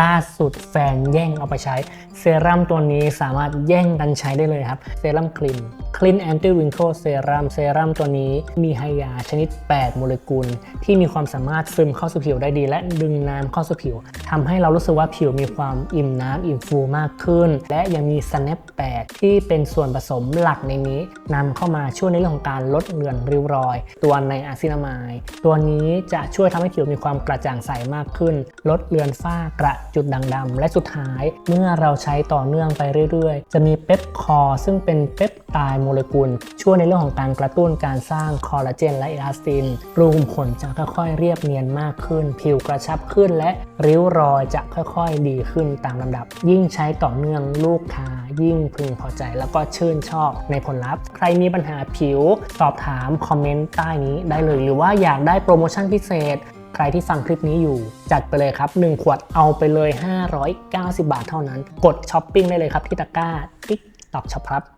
ล่าสุดแฟนแย่งเอาไปใช้ เซรั่มตัวนี้สามารถแย่งกันใช้ได้เลยครับ เซรั่มครีม คลินแอนตี้วิงเคิลเซรั่มเซรั่มตัวนี้มีไฮยาชนิด 8 โมเลกุล ที่มีความสามารถซึมเข้าสู่ผิวได้ดี และดึงน้ำเข้าสู่ผิว ทำให้เรารู้สึกว่าผิวมีความอิ่มน้ำอิ่มฟูมากขึ้น และยังมี Snap 8 ที่เป็นส่วนผสมหลักในนี้นำเข้ามาช่วยในเรื่องของการลดเลือนริ้วรอย ตัวในอะซินามายตัวนี้จะช่วยทำให้ผิวมีความกระจ่างใสมากขึ้น ลดเลือนฝ้ากระจุดด่างดำและสุดท้าย เมื่อเราใช้ต่อเนื่องไปเรื่อยๆ จะมีเปปคอซึ่งเป็นเปปไทด์โมเลกุล ช่วยในเรื่องของการกระตุ้นการสร้างคอลลาเจนและเอลาสตินรูขุมขนจะค่อยๆเรียบเนียนมากขึ้น ผิวกระชับขึ้น และริ้วรอยจะค่อยๆดีขึ้นตามลำดับ ยิ่งใช้ต่อเนื่องลูกค้ายิ่งพึงพอใจ แล้วก็ชื่นชอบในผลลัพธ์ ใครมีปัญหาผิวสอบถามคอมเมนต์ใต้นี้ได้เลย หรือว่าอยากได้โปรโมชั่นพิเศษใครที่ฟังคลิปนี้อยู่ จัดไปเลยครับ 1 ขวดเอาไปเลย 590 บาทเท่านั้น กดช้อปปิ้งได้เลยครับที่ตะกร้าติ๊กตอกช็อปครับ